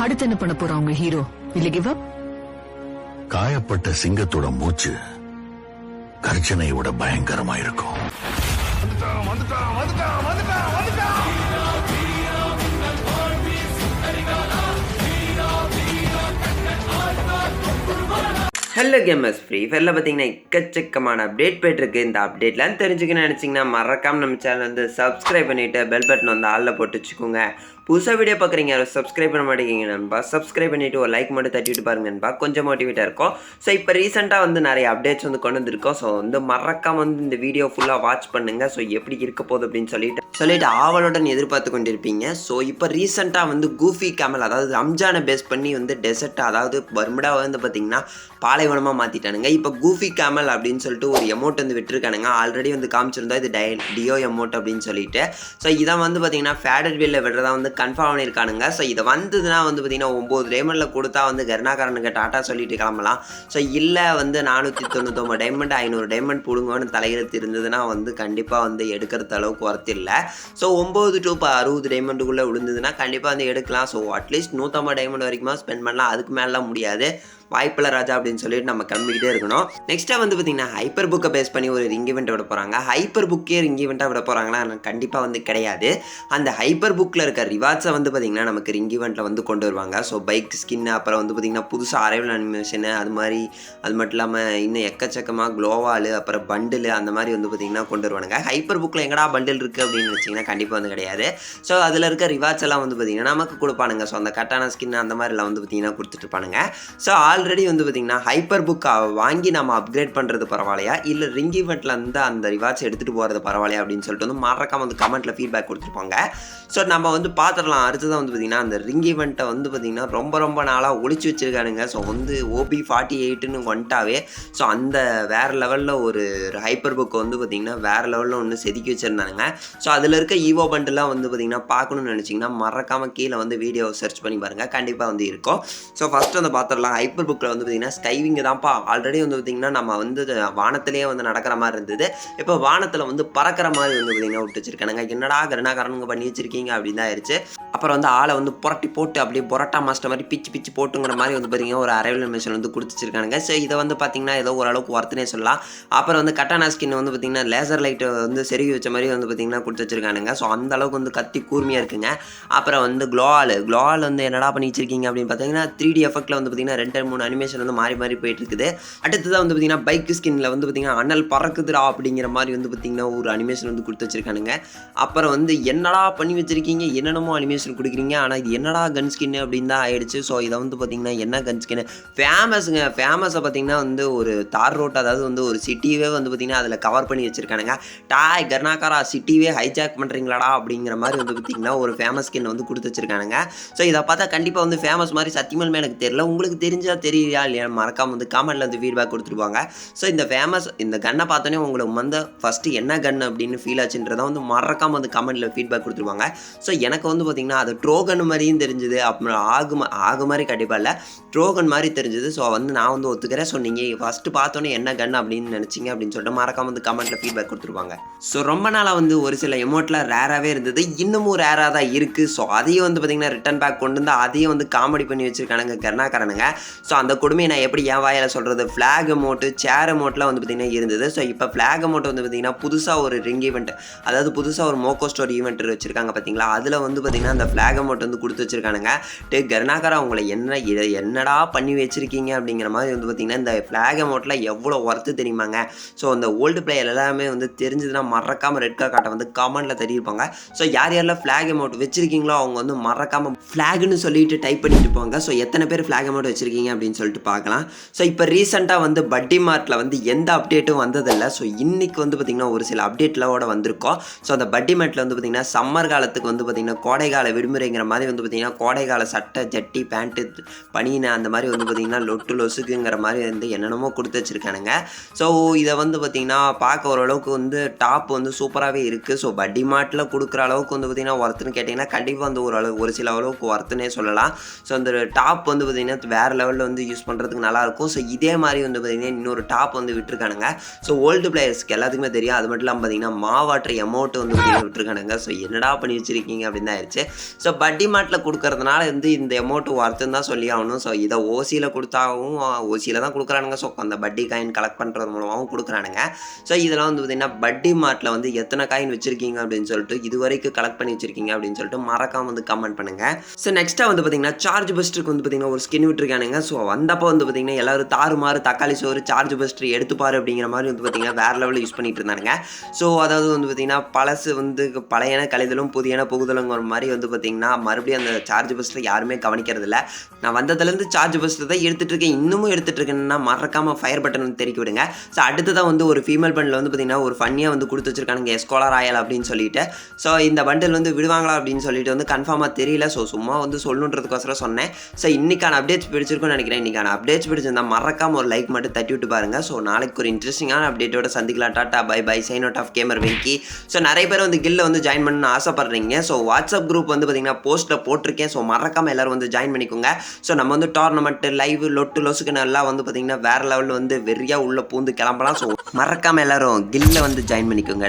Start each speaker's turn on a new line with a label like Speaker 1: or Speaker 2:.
Speaker 1: அடுத்து என்ன பண்ண போறா உங்க ஹீரோ இல்ல கிவ் அப்
Speaker 2: காயப்பட்ட சிங்கத்தோட மூச்சு கர்ஜனையை விட பயங்கரமா இருக்கும்
Speaker 3: ஹலோ கேமர்ஸ் ஃப்ரீ ஃபயரில் பார்த்தீங்கன்னா எக்கச்சக்கமான அப்டேட் போயிட்டுருக்கு. இந்த அப்டேட்லாம் தெரிஞ்சுக்கணும்னு நினச்சிங்கன்னா மறக்காம நம்ம சேனல் வந்து சப்ஸ்கிரைப் பண்ணிவிட்டு பெல் பட்டன் வந்து ஆளில் போட்டு வச்சுக்கோங்க. புதுசாக வீடியோ பார்க்குறீங்க யாரும் சப்ஸ்கிரைப் பண்ண மாட்டேங்கிங்க நண்பா. சப்ஸ்கிரைப் பண்ணிவிட்டு ஒரு லைக் மட்டும் தட்டிவிட்டு பாருங்க நண்பா. கொஞ்சம் மோட்டிவேட்டாக இருக்கும். ஸோ இப்போ ரீசெண்டாக வந்து நிறைய அப்டேட்ஸ் வந்து கொண்டு வந்திருக்கோம். ஸோ வந்து மறக்காம வந்து இந்த வீடியோ ஃபுல்லாக வாட்ச் பண்ணுங்கள் ஸோ எப்படி இருக்க போகுது அப்படின்னு சொல்லிட்டு சொல்லிட்டு ஆவலுடன் எதிர்பார்த்து கொண்டிருப்பீங்க. ஸோ இப்போ ரீசெண்டாக வந்து கூஃபி கேமல் அதாவது ரம்ஜானை பேஸ் பண்ணி வந்து டெசர்ட் அதாவது பர்முடா வந்து பார்த்தீங்கன்னா பாலைவனமாக மாற்றிட்டானுங்க இப்போ கூஃபி கேமல் அப்படின்னு சொல்லிட்டு ஒரு எமௌண்ட் வந்து விட்டுருக்கானுங்க. ஆல்ரெடி வந்து காமிச்சிருந்தா இது டை டியோ எமௌண்ட் அப்படின்னு சொல்லிட்டு. ஸோ இதான் வந்து பார்த்தீங்கன்னா ஃபேடட் வீலில் விடுறதா வந்து கன்ஃபார்ம் பண்ணியிருக்கானுங்க. ஸோ இது வந்ததுன்னா வந்து பார்த்தீங்கன்னா ஒம்பது டைமண்டில் கொடுத்தா வந்து கருணாகரனுக்கு டாட்டா சொல்லிட்டு கிளம்பலாம். ஸோ இல்லை வந்து நானூற்றி தொண்ணூத்தொம்பது டைமண்ட் ஐநூறு டைமண்ட் பிடுங்கன்னு தலையெழுத்து இருந்ததுன்னா வந்து கண்டிப்பாக வந்து எடுக்கிறது அளவுக்கு ஒர்த்து இல்லை. ஸோ ஒம்பது டு இப்போ அறுபது டைமண்டுக்குள்ளே விழுந்ததுன்னா கண்டிப்பாக வந்து எடுக்கலாம். ஸோ அட்லீஸ்ட் நூற்றம்பது டைமண்ட் வரைக்குமா ஸ்பெண்ட் பண்ணலாம். அதுக்கு மேலாம் முடியாது. வாய்ப்பில் ராஜா அப்படின்னு சொல்லிட்டு நம்ம கிளம்பிக்கிட்டே இருக்கணும். நெக்ஸ்ட்டாக வந்து பார்த்தீங்கன்னா ஹைப்பர் புக்கை பேஸ் பண்ணி ஒரு ரிங் இவெண்ட் விட போகிறாங்க ஹைப்பர் புக்கே ரிங் இவெண்ட்டாக விட போகிறாங்களா கண்டிப்பாக வந்து கிடையாது. அந்த ஹைப்பர் புக்கில் இருக்க ரிவார்ட்ஸை வந்து பார்த்தீங்கன்னா நமக்கு ரிங் இவெண்ட்டில் வந்து கொண்டு வருவாங்க. ஸோ பைக் ஸ்கின்னு அப்புறம் வந்து பார்த்தீங்கன்னா புதுசாக அரைவல் அனிமேஷனு அது மாதிரி அது மட்டும் இல்லாமல் இன்னும் எக்கச்சக்கமாக க்ளோவாலு அப்புறம் பண்டில் அந்த மாதிரி வந்து பார்த்திங்கன்னா கொண்டு வருவானுங்க. ஹைப்பர் புக்கில் எங்கடா பண்டில் இருக்குது அப்படின்னு வச்சிங்கன்னா கண்டிப்பாக வந்து கிடையாது. ஸோ அதில் இருக்க ரிவார்ட்ஸ் எல்லாம் வந்து பார்த்தீங்கன்னா நமக்கு கொடுப்பானுங்க. ஸோ அந்த கட்டான ஸ்கின் அந்த மாதிரிலாம் வந்து பார்த்திங்கன்னா கொடுத்துட்டு இருப்பானுங்க. ஸோ ஆல்ரெடி வந்து பார்த்தீங்கன்னா ஹைப்பர் புக் வாங்கி நம்ம அப்கிரேட் பண்ணுறது பரவாயில்லையா? இல்லை ரிங் இவெண்ட்டில் இருந்து அந்த ரிவார்ட்ஸ் எடுத்துகிட்டு போகிறது பரவாயில்லையா அப்படின்னு சொல்லிட்டு வந்து மறக்காம வந்து கமெண்ட்டில் ஃபீட்பேக் கொடுத்துருப்பாங்க. ஸோ நம்ம வந்து பார்த்துடலாம் அடுத்ததான் வந்து பார்த்தீங்கன்னா அந்த ரிங் வெண்ட்டை வந்து பார்த்திங்கன்னா ரொம்ப ரொம்ப நாளாக ஒழிச்சு வச்சிருக்கானுங்க. ஸோ வந்து ஓபி ஃபார்ட்டி எயிட்டுன்னு வந்துட்டாவே ஸோ அந்த வேறு லெவலில் ஒரு ஹைப்பர் புக் வந்து பார்த்தீங்கன்னா வேறு லெவலில் ஒன்று செதுக்கி வச்சுருந்தானுங்க. ஸோ அதில் இருக்க ஈவோ பண்டெல்லாம் வந்து பார்த்தீங்கன்னா பார்க்கணும்னு நினச்சிங்கன்னா மறக்காமல் கீழே வந்து வீடியோ சர்ச் பண்ணி பாருங்கள் கண்டிப்பாக வந்து இருக்கும். ஸோ ஃபஸ்ட்டு வந்து பார்த்துடலாம் ஹைப்பர் புக்கில் வந்து பார்த்தீங்கன்னா ஸ்கைவிங் தான்ப்பா. ஆல்ரெடி வந்து பார்த்தீங்கன்னா நம்ம வந்து வானத்திலேயே வந்து நடக்கிற மாதிரி இருந்தது. இப்போ வானத்தில் வந்து பறக்கிற மாதிரி வந்து பார்த்தீங்கன்னா விட்டு வச்சிருக்கானுங்க. என்னடா கருணாகரனுங்க பண்ணி வச்சிருக்கீங்க அப்படின்னு தான் ஆயிடுச்சு அப்புறம் வந்து ஆளை வந்து புரட்டி போட்டு அப்படியே புரட்டா மாஸ்டர் மாதிரி பிச்சு பிச்சு போட்டுங்கிற மாதிரி வந்து பார்த்தீங்கன்னா ஒரு அரைவல் மிஷன் வந்து கொடுத்துச்சிருக்கானுங்க ஸோ இதை வந்து பார்த்தீங்கன்னா ஏதோ ஓரளவுக்கு ஒர்த்துனே சொல்லலாம். அப்புறம் வந்து கட்டானா ஸ்கின் வந்து பார்த்தீங்கன்னா லேசர் லைட்டை வந்து செருகி வச்ச மாதிரி வந்து பார்த்தீங்கன்னா கொடுத்து வச்சிருக்கானுங்க. ஸோ அந்த அளவுக்கு வந்து கத்தி கூர்மையாக இருக்குங்க. அப்புறம் வந்து க்ளோவால் க்ளோவால் வந்து என்னடா பண்ணி வச்சிருக்கீங்க அப்படின்னு பார்த்தீங்கன்னா த்ரீ டி எஃபெக்ட்டில் வந்து பார்த்தீங்கன்னா ரெண்டு மூணு அனிமேஷன் வந்து மாறி மாறி போயிட்டு இருக்குது அடுத்ததாக வந்து பார்த்தீங்கன்னா பைக் ஸ்கின்னில் வந்து பார்த்தீங்கன்னா அனல் பறக்குதுடா அப்படிங்கிற மாதிரி வந்து பார்த்தீங்கன்னா ஒரு அனிமேஷன் வந்து கொடுத்து வச்சிருக்கானுங்க. அப்புறம் வந்து என்னடா பண்ணி வச்சிருக்கீங்க? என்னென்னமோ அனிமேஷன் கொடுக்குறீங்க. ஆனால் இது என்னடா கன் ஸ்கின் அப்படின்னு தான் ஆயிடுச்சு. ஸோ இதை வந்து பார்த்தீங்கன்னா என்ன கன் ஸ்கின் ஃபேமஸுங்க ஃபேமஸை பார்த்தீங்கன்னா வந்து ஒரு தார் ரோட் அதாவது வந்து ஒரு சிட்டியே வந்து பார்த்தீங்கன்னா அதில் கவர் பண்ணி வச்சிருக்கானுங்க. டாய் கர்நாகாரா சிட்டிவே ஹைஜாக் பண்ணுறீங்களாடா அப்படிங்கிற மாதிரி வந்து பார்த்தீங்கன்னா ஒரு ஃபேமஸ் ஸ்கின் வந்து கொடுத்து வச்சிருக்கானுங்க. ஸோ இதை பார்த்தா கண்டிப்பாக வந்து ஃபேமஸ் மாதிரி சத்தியமாலுமே எனக்கு தெரியல. உங்களுக்கு தெரிஞ்ச தெரியலையா இல்லையா மறக்காமல் வந்து காமெண்டில் வந்து ஃபீட்பேக் கொடுத்துருவாங்க ஸோ இந்த ஃபேமஸ் இந்த கன்னை பார்த்தோன்னே உங்களுக்கு வந்து ஃபஸ்ட்டு என்ன கன் அப்படின்னு ஃபீல் ஆச்சுன்றதை வந்து மறக்காமல் வந்து கமெண்ட்டில் ஃபீட்பேக் கொடுத்துருவாங்க. ஸோ எனக்கு வந்து பார்த்திங்கன்னா அது ட்ரோகன் மாதிரியும் தெரிஞ்சுது. அப்புறம் ஆகு ஆகு மாதிரி கண்டிப்பாக இல்லை. ட்ரோகன் மாதிரி தெரிஞ்சுது. ஸோ வந்து நான் வந்து ஒத்துக்கிறேன். ஸோ நீங்கள் ஃபஸ்ட்டு பார்த்தோன்னே என்ன கன் அப்படின்னு நினச்சிங்க அப்படின்னு சொல்லிட்டு மறக்காமல் வந்து கமெண்ட்டில் ஃபீட்பேக் கொடுத்துருவாங்க ஸோ ரொம்ப நாளாக வந்து ஒரு சில எமௌண்ட்லாம் ரேராகவே இருந்தது. இன்னமும் ரேராக தான் இருக்குது ஸோ அதையும் வந்து பார்த்தீங்கன்னா ரிட்டன் பேக் கொண்டு வந்து அதையும் வந்து காமெடி பண்ணி வச்சிருக்கானுங்க கருணாகரனுங்க. ஸோ ஸோ அந்த கொடுமையை நான் எப்படி என் வாயில் சொல்கிறது ஃப்ளாக் அமௌண்ட்டு சேர் அமௌண்ட்லாம் வந்து பார்த்திங்கன்னா இருந்தது. ஸோ இப்போ ஃப்ளாக் அமௌண்ட் வந்து பார்த்திங்கன்னா புதுசாக ஒரு ரிங் ஈவெண்ட் அதாவது புதுசாக ஒரு மோக்கோ ஸ்டோர் ஈவெண்ட் வச்சுருக்காங்க பார்த்தீங்களா அதில் வந்து பார்த்தீங்கன்னா அந்த ஃப்ளாக் அமௌண்ட் வந்து கொடுத்து வச்சிருக்கானுங்க. டே கருணாகரா உங்களை என்ன இதை என்னடா பண்ணி வச்சுருக்கீங்க அப்படிங்கிற மாதிரி வந்து பார்த்தீங்கன்னா இந்த ஃப்ளாக் அமௌண்ட்டில் எவ்வளோ ஒர்த்து தெரியுமாங்க? ஸோ அந்த ஓல்டு பிளேயர் எல்லாமே வந்து தெரிஞ்சதுன்னா மறக்காமல் ரெட் கார்டை வந்து கமெண்ட்டில் தெரிவிப்பாங்க ஸோ யார் யாரெல்லாம் ஃப்ளாக் அமௌண்ட் வச்சுருக்கீங்களோ அவங்க வந்து மறக்காமல் ஃப்ளாக்னு சொல்லிட்டு டைப் பண்ணிட்டு போங்க. ஸோ எத்தனை பேர் ஃப்ளாக் அமௌண்ட் வச்சுருக்கீங்க அப்படின்னு சொல்லிட்டு பார்க்கலாம். ஸோ இப்போ ரீசெண்டாக வந்து பட்டி மார்ட்டில் வந்து எந்த அப்டேட்டும் வந்ததில்லை. ஸோ இன்றைக்கி வந்து பார்த்திங்கன்னா ஒரு சில அப்டேட்லோட வந்திருக்கோம். ஸோ அந்த பட்டி மார்ட்டில் வந்து பார்த்திங்கன்னா சம்மர் காலத்துக்கு வந்து பார்த்திங்கன்னா கோடைகால விடுமுறைங்கிற மாதிரி வந்து பார்த்திங்கன்னா கோடைகால சட்டை ஜட்டி பேண்ட்டு பனியின அந்த மாதிரி வந்து பார்த்திங்கன்னா லொட்டு லொசுக்குங்கிற மாதிரி வந்து என்னென்னமோ கொடுத்து வச்சுருக்கானுங்க. ஸோ இதை வந்து பார்த்திங்கன்னா பார்க்க ஓரளவுக்கு வந்து டாப் வந்து சூப்பராகவே இருக்குது ஸோ பட்டி மார்ட்டில் கொடுக்குற அளவுக்கு வந்து பார்த்திங்கன்னா ஒர்த்துன்னு கேட்டிங்கன்னா கண்டிப்பாக வந்து ஒரு அளவு ஒரு சில அளவுக்கு ஒருத்தனே சொல்லலாம். ஸோ அந்த டாப் வந்து பார்த்திங்கன்னா வேறு லெவலில் வந்து யூஸ் பண்ணுறதுக்கு நல்லாயிருக்கும் ஸோ இதே மாதிரி வந்து பார்த்தீங்கன்னா இன்னொரு டாப் வந்து விட்டுருக்கானுங்க. ஸோ ஓல்டு பிளேயர்ஸ்க்கு எல்லாத்துக்குமே தெரியும். அது மட்டும் இல்லாமல் பார்த்தீங்கன்னா மாவாட்டர் அமௌண்ட் வந்து பார்த்தீங்கன்னா விட்டுருக்கானுங்க. ஸோ என்னடா பண்ணி வச்சிருக்கீங்க அப்படின்னு தான் ஆயிடுச்சு ஸோ பட்டி மாட்டில் கொடுக்கறதுனால வந்து இந்த அமௌண்ட் ஒர்த்துன்னு தான் சொல்லி ஆகணும். ஸோ இதை ஓசியில் கொடுத்தாவும் ஓசியில் தான் கொடுக்குறானுங்க. ஸோ அந்த பட்டி காயின் கலெக்ட் பண்ணுறது மூலமாகவும் கொடுக்குறானுங்க. ஸோ இதெல்லாம் வந்து பார்த்தீங்கன்னா பட்டி மாட்டில் வந்து எத்தனை காயின் வச்சிருக்கீங்க அப்படின்னு சொல்லிட்டு இது வரைக்கும் கலெக்ட் பண்ணி வச்சிருக்கீங்க அப்படின்னு சொல்லிட்டு மறக்காம வந்து கமெண்ட் பண்ணுங்க. ஸோ நெக்ஸ்ட்டாக வந்து பார்த்தீங்கன்னா சார்ஜ் பஸ்ட்டுக்கு வந்து பார்த்தீங்கன்னா ஒரு ஸ்கின் விட்டுருக்கானுங்க. ஸோ வந்தப்போ வந்து பார்த்தீங்கன்னா எல்லாரும் தாறுமாறு தக்காளி சோறு சார்ஜ் பஸ்ட்ரி எடுத்துப்பாரு அப்படிங்கிற மாதிரி வந்து பார்த்தீங்கன்னா வேற லெவலில் யூஸ் பண்ணிகிட்டு இருந்தானுங்க. ஸோ அதாவது வந்து பார்த்தீங்கன்னா பழசு வந்து பழையன கழிதலும் புதியன புகுதலுங்கிற மாதிரி வந்து பார்த்தீங்கன்னா மறுபடியும் அந்த சார்ஜ் பஸ்டர் யாருமே கவனிக்கிறது இல்லை. நான் வந்ததுலேருந்து சார்ஜ் பஸ்டர் தான் எடுத்துகிட்டு இருக்கேன். இன்னமும் எடுத்துகிட்டு இருக்கேன்னா மறக்காமல் ஃபயர் பட்டன் வந்து தெரிவிக்க விடுங்க. ஸோ அடுத்ததான் வந்து ஒரு ஃபீமேல் பண்டில் வந்து பார்த்தீங்கன்னா ஒரு ஃபன்னியாக வந்து கொடுத்து வச்சிருக்கானுங்க எஸ்கோலர் ஆயல் அப்படின்னு சொல்லிட்டு. ஸோ இந்த பண்டில் வந்து விடுவாங்களா அப்படின்னு சொல்லிட்டு வந்து கன்ஃபார்மாக தெரியல. ஸோ சும்மா வந்து சொல்லணுன்றதுக்கோசரம் சொன்னேன். ஸோ இன்றைக்கான அப்டேட்ஸ் பிடிச்சிருக்கும்னு நினைக்கிறேன். இன்னைக்கான அப்டேட்ஸ் பிடிச்சிருந்தா மறக்காம ஒரு லைக் மட்டும் தட்டி விட்டு பாருங்க. ஸோ நாளைக்கு ஒரு இன்ட்ரெஸ்டிங்கான அப்டேட்டோட சந்திக்கலாம். Tata bye bye sign out of gamer Venky so நிறைய பேர் வந்து கில்ல வந்து ஜாயின் பண்ணணும்னு ஆசைப்படுறீங்க. ஸோ வாட்ஸ்அப் குரூப் வந்து பார்த்தீங்கன்னா போஸ்ட்டில் போட்டிருக்கேன். ஸோ மறக்காம எல்லாரும் வந்து ஜாயின் பண்ணிக்கோங்க. ஸோ நம்ம வந்து டோர்னமெண்ட் லைவ் லொட்டு லொசுக்கு நல்லா வந்து பார்த்தீங்கன்னா வேற லெவலில் வந்து வெறியா உள்ள பூந்து கிளம்பலாம். ஸோ மறக்காம எல்லாரும் கில்ல வந்து ஜாயின் பண்ணிக்கோங்க.